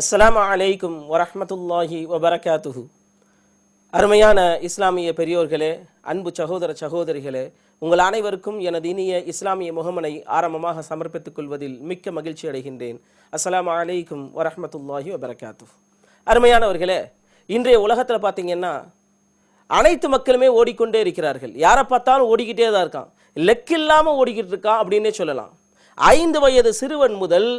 அஸ்ஸலாமு அலைக்கும் வரஹ்மத்துல்லாஹி வபரகாத்துஹு. அருமையான இஸ்லாமிய பெரியோர்களே அன்பு சகோதர சகோதரிகளே உங்கள் அனைவருக்கும் எனது இனிய இஸ்லாமிய முகமனை ஆரம்பமாக சமர்ப்பித்துக் கொள்வதில் மிக்க மகிழ்ச்சி அடைகின்றேன். அஸ்லாம் அலைக்கும் வரஹ்மத்துல்லாஹி வபரகாத்து அருமையானவர்களே இன்றைய உலகத்தில் பார்த்தீங்கன்னா அனைத்து மக்களுமே ஓடிக்கொண்டே இருக்கிறார்கள். யாரை பார்த்தாலும் ஓடிக்கிட்டே தான் இருக்கான். லெக் இல்லாமல் ஓடிக்கிட்டு இருக்கான் அப்படின்னே சொல்லலாம். ஐந்து வயது சிறுவன் முதல்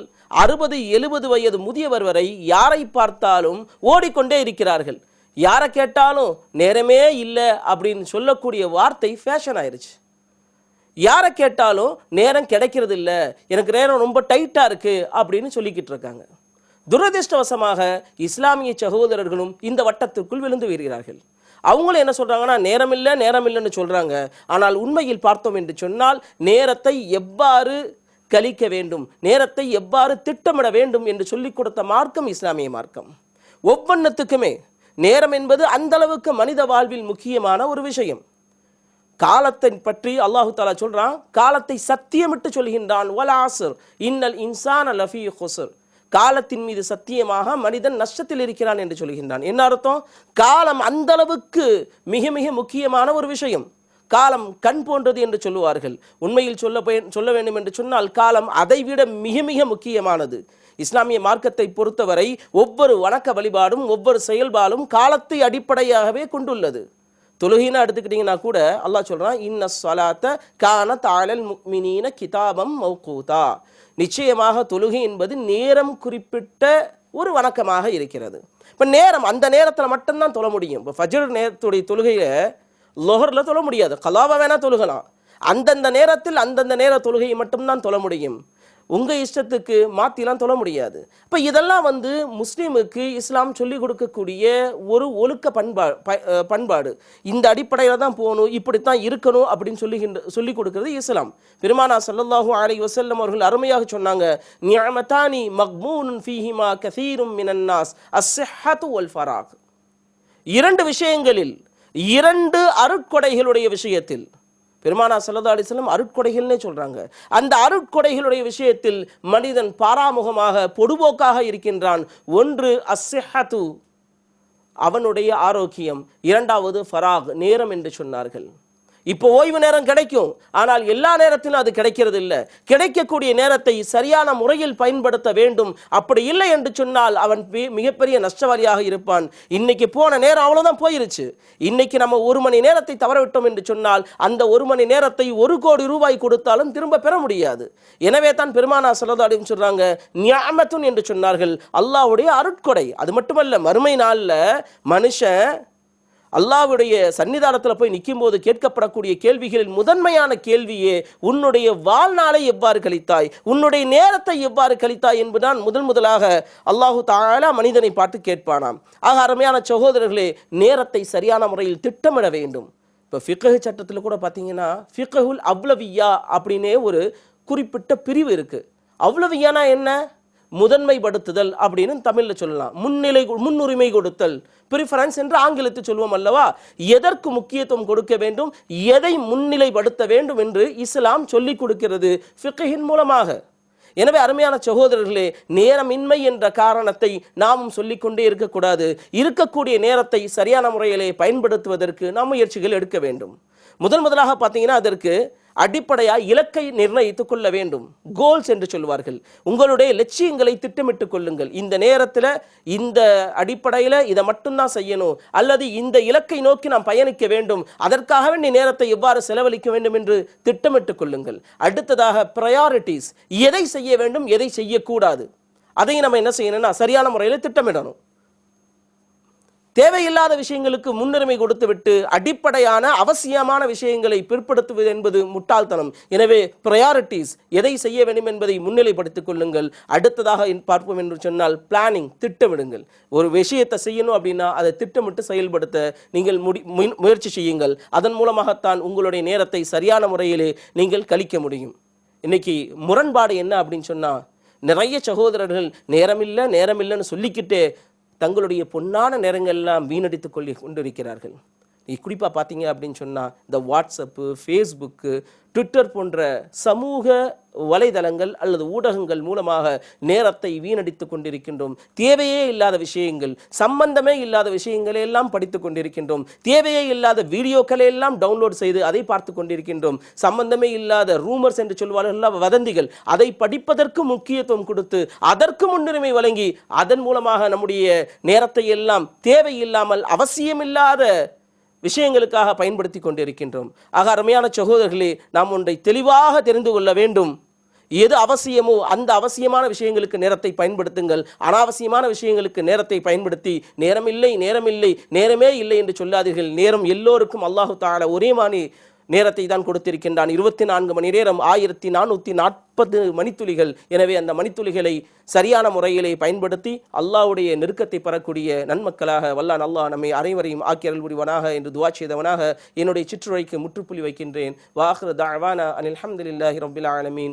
அறுபது எழுபது வயது முதியவர் வரை யாரை பார்த்தாலும் ஓடிக்கொண்டே இருக்கிறார்கள். யாரை கேட்டாலும் நேரமே இல்லை அப்படின்னு சொல்லக்கூடிய வார்த்தை ஃபேஷன் ஆயிடுச்சு யாரை கேட்டாலும் நேரம் கிடைக்கிறது இல்லை எனக்கு நேரம் ரொம்ப டைட்டாக இருக்குது அப்படின்னு சொல்லிக்கிட்டு இருக்காங்க. துரதிர்ஷ்டவசமாக இஸ்லாமிய சகோதரர்களும் இந்த வட்டத்திற்குள் விழுந்து வருகிறார்கள் அவங்களும் என்ன சொல்கிறாங்கன்னா நேரம் இல்லை நேரம் இல்லைன்னு ஆனால் உண்மையில் பார்த்தோம் என்று சொன்னால் நேரத்தை எவ்வாறு கழிக்க வேண்டும். நேரத்தை எவ்வாறு திட்டமிட வேண்டும் என்று சொல்லிக் கொடுத்த மார்க்கம் இஸ்லாமிய மார்க்கம். ஒவ்வொன்றத்துக்குமே நேரம் என்பது அந்த அளவுக்கு மனித வாழ்வில் முக்கியமான ஒரு விஷயம். காலத்தை பற்றி அல்லாஹு தாலா சொல்கிறான் காலத்தை சத்தியமிட்டு சொல்கின்றான் வல் இன்னல் இன்சான் லஃபி ஹொசர் காலத்தின் மீது சத்தியமாக மனிதன் நஷ்டத்தில் இருக்கிறான் என்று சொல்கின்றான். என்ன அர்த்தம்? காலம் அந்த அளவுக்கு மிக மிக முக்கியமான ஒரு விஷயம். காலம் கண் போன்றது என்று சொல்லுவார்கள். உண்மையில் சொல்ல சொல்ல வேண்டும் என்று சொன்னால் காலம் அதைவிட மிக மிக முக்கியமானது. இஸ்லாமிய மார்க்கத்தை பொறுத்தவரை ஒவ்வொரு வணக்க வழிபாடும் ஒவ்வொரு செயல்பாடும் காலத்தை அடிப்படையாகவே கொண்டுள்ளது. தொழுகைன்னு எடுத்துக்கிட்டிங்கன்னா கூட அல்லாஹ் சொல்கிறான் இன்ன சலாத்த கான தாழல் முக்மினீன கிதாபம் மௌகூதா. நிச்சயமாக தொழுகை என்பது நேரம் குறிப்பிட்ட ஒரு வணக்கமாக இருக்கிறது. இப்போ நேரம் அந்த நேரத்தில் மட்டும்தான் தொழ முடியும். இப்போ ஃபஜர் நேரத்துடைய தொழுகையை லொஹரில் தொழ முடியாது. கலாவை வேணால் தொழுகலாம். அந்தந்த நேரத்தில் அந்தந்த நேர தொழுகையை மட்டும்தான் தொழ முடியும். உங்கள் இஷ்டத்துக்கு மாற்றிலாம் தொழ முடியாது. இப்போ இதெல்லாம் வந்து முஸ்லீமுக்கு இஸ்லாம் சொல்லிக் கொடுக்கக்கூடிய ஒரு ஒழுக்க பண்பா பண்பாடு. இந்த அடிப்படையில் தான் போகணும் இப்படித்தான் இருக்கணும் அப்படின்னு சொல்லுகின்ற சொல்லிக் கொடுக்குறது இஸ்லாம். பெருமானா சல்லல்லாஹு அலைஹி வசல்லம் அவர்கள் அருமையாக சொன்னாங்க நியமதானி மக்மூன் ஃபீஹிமா கசீரும் மினன்னாஸ் அஸ்ஸிஹ்ஹத்து வல் ஃபராக். இரண்டு விஷயங்களில் இரண்டு அருட்கொடைகளுடைய விஷயத்தில் பெருமானா சல்லா அலிஸ்லாம் அருட்கொடைகள்னே சொல்கிறாங்க அந்த அருட்கொடைகளுடைய விஷயத்தில் மனிதன் பாராமுகமாக பொடுபோக்காக இருக்கின்றான். ஒன்று அஸ்ஸிஹத்து அவனுடைய ஆரோக்கியம். இரண்டாவது ஃபராக் நேரம் என்று சொன்னார்கள். இப்போ ஓய்வு நேரம் கிடைக்கும். ஆனால் எல்லா நேரத்திலும் அது கிடைக்கிறது இல்லை கிடைக்கக்கூடிய நேரத்தை சரியான முறையில் பயன்படுத்த வேண்டும். அப்படி இல்லை என்று சொன்னால் அவன் மிகப்பெரிய நஷ்டவாரியாக இருப்பான். இன்னைக்கு போன நேரம் அவ்வளோதான் போயிருச்சு. இன்னைக்கு நம்ம ஒரு மணி நேரத்தை தவறவிட்டோம் என்று சொன்னால் அந்த ஒரு மணி நேரத்தை ஒரு கோடி ரூபாய் கொடுத்தாலும் திரும்ப பெற முடியாது. எனவே தான் பெருமானா சொல்லதாடியும் சொல்றாங்க நியாமத்துன் என்று சொன்னார்கள். அல்லாவுடைய அருட்கொடை. அது மட்டுமல்ல மறுமை நாளில் மனுஷன் அல்லாவுடைய சன்னிதானத்தில் போய் நிற்கும் போது கேட்கப்படக்கூடிய கேள்விகளில் முதன்மையான கேள்வியே உன்னுடைய வாழ்நாளை எவ்வாறு கழித்தாய்? உன்னுடைய நேரத்தை எவ்வாறு கழித்தாய்? என்பதுதான் முதல் முதலாக அல்லாஹு தாழா மனிதனை பார்த்து கேட்பானாம். ஆக அருமையான சகோதரர்களே நேரத்தை சரியான முறையில் திட்டமிட வேண்டும். இப்போ ஃபிக்கஹு சட்டத்தில் கூட பார்த்தீங்கன்னா ஃபிகஹுல் அவ்வளவியா அப்படின்னே ஒரு குறிப்பிட்ட பிரிவு இருக்குது அவ்வளவியானா என்ன? முதன்மைப்படுத்துதல் அப்படின்னு தமிழில் சொல்லலாம். முன்னிலை முன்னுரிமை கொடுத்தல். ப்ரிஃபரன்ஸ் என்று ஆங்கிலத்தில் சொல்வோம் அல்லவா? எதற்கு முக்கியத்துவம் கொடுக்க வேண்டும்? எதை முன்னிலைப்படுத்த வேண்டும் என்று இஸ்லாம் சொல்லிக் கொடுக்கிறது ஃபிக்கையின் மூலமாக. எனவே அருமையான சகோதரர்களே நேரமின்மை என்ற காரணத்தை நாமும் சொல்லிக்கொண்டே இருக்கக்கூடாது இருக்கக்கூடிய நேரத்தை சரியான முறையிலே பயன்படுத்துவதற்கு நாம் முயற்சிகள் எடுக்க வேண்டும். முதன் முதலாக பார்த்தீங்கன்னா அதற்கு அடிப்படையாக இலக்கை நிர்ணயித்துக் கொள்ள வேண்டும். கோல்ஸ் என்று சொல்வார்கள். உங்களுடைய லட்சியங்களை திட்டமிட்டுக் கொள்ளுங்கள். இந்த நேரத்தில் இந்த அடிப்படையில் இதை மட்டும்தான் செய்யணும். அல்லது இந்த இலக்கை நோக்கி நாம் பயணிக்க வேண்டும். அதற்காக வேண்டிய நேரத்தை எவ்வாறு செலவழிக்க வேண்டும் என்று திட்டமிட்டுக் கொள்ளுங்கள். அடுத்ததாக ப்ரையாரிட்டிஸ் எதை செய்ய வேண்டும் எதை செய்யக்கூடாது? அதை நம்ம என்ன செய்யணும்னா சரியான முறையில் திட்டமிடணும். தேவையில்லாத விஷயங்களுக்கு முன்னுரிமை கொடுத்துவிட்டு அடிப்படையான அவசியமான விஷயங்களை பிற்படுத்துவது என்பது முட்டாள்தனம். எனவே ப்ரையாரிட்டிஸ் எதை செய்ய வேண்டும் என்பதை முன்னிலைப்படுத்திக் கொள்ளுங்கள். அடுத்ததாக பார்ப்போம் என்று சொன்னால் பிளானிங் திட்டமிடுங்கள். ஒரு விஷயத்தை செய்யணும் அப்படின்னா அதை திட்டமிட்டு செயல்படுத்த நீங்கள் முடி முயற்சி செய்யுங்கள். அதன் மூலமாகத்தான் உங்களுடைய நேரத்தை சரியான முறையிலே நீங்கள் கழிக்க முடியும். இன்னைக்கு முரண்பாடு என்ன அப்படின்னு சொன்னால் நிறைய சகோதரர்கள் நேரமில்லை நேரமில்லைன்னு சொல்லிக்கிட்டே தங்களுடைய பொன்னான நேரங்கள் எல்லாம் வீணடித்துக் கொள்ளி கொண்டிருக்கிறார்கள். குறிப்பாக பார்த்தீங்க அப்படின்னு சொன்னால் இந்த வாட்ஸ்அப்பு ஃபேஸ்புக்கு ட்விட்டர் போன்ற சமூக வலைதளங்கள் அல்லது ஊடகங்கள் மூலமாக நேரத்தை வீணடித்து கொண்டிருக்கின்றோம். தேவையே இல்லாத விஷயங்கள் சம்பந்தமே இல்லாத விஷயங்களை எல்லாம் படித்து கொண்டிருக்கின்றோம். தேவையே இல்லாத வீடியோக்களை எல்லாம் டவுன்லோட் செய்து அதை பார்த்து கொண்டிருக்கின்றோம். சம்பந்தமே இல்லாத ரூமர்ஸ் என்று சொல்வார்கள் வதந்திகள். அதை படிப்பதற்கு முக்கியத்துவம் கொடுத்து அதற்கு முன்னுரிமை வழங்கி அதன் மூலமாக நம்முடைய நேரத்தை எல்லாம் தேவையில்லாமல் அவசியமில்லாத விஷயங்களுக்காக பயன்படுத்தி கொண்டிருக்கின்றோம். ஆக அருமையான சகோதரர்களே நாம் ஒன்றை தெளிவாக தெரிந்து கொள்ள வேண்டும். எது அவசியமோ அந்த அவசியமான விஷயங்களுக்கு நேரத்தை பயன்படுத்துங்கள். அனாவசியமான விஷயங்களுக்கு நேரத்தை பயன்படுத்தி நேரமில்லை நேரமில்லை நேரமே இல்லை என்று சொல்லாதீர்கள். நேரம் எல்லோருக்கும் அல்லாஹு தால ஒரே மாதிரி நேரத்தை தான் கொடுத்திருக்கின்றான். இருபத்தி நான்கு மணி நேரம் ஆயிரத்தி நானூற்றி நாற்பது மணித்துளிகள். எனவே அந்த மணித்துளிகளை சரியான முறையிலே பயன்படுத்தி அல்லாஹ்வுடைய நெருக்கத்தை பெறக்கூடிய நன்மக்களாக வல்லான் அல்லாஹ் நம்மை அனைவரையும் ஆக்கியரல் புரிவனாக என்று துவா செய்தவனாக என்னுடைய சிற்றுரைக்கு முற்றுப்புள்ளி வைக்கின்றேன். வாஹ்ரு தாவானா அனில் அஹமதுல்லாஹி ரபில் ஆலமீன்.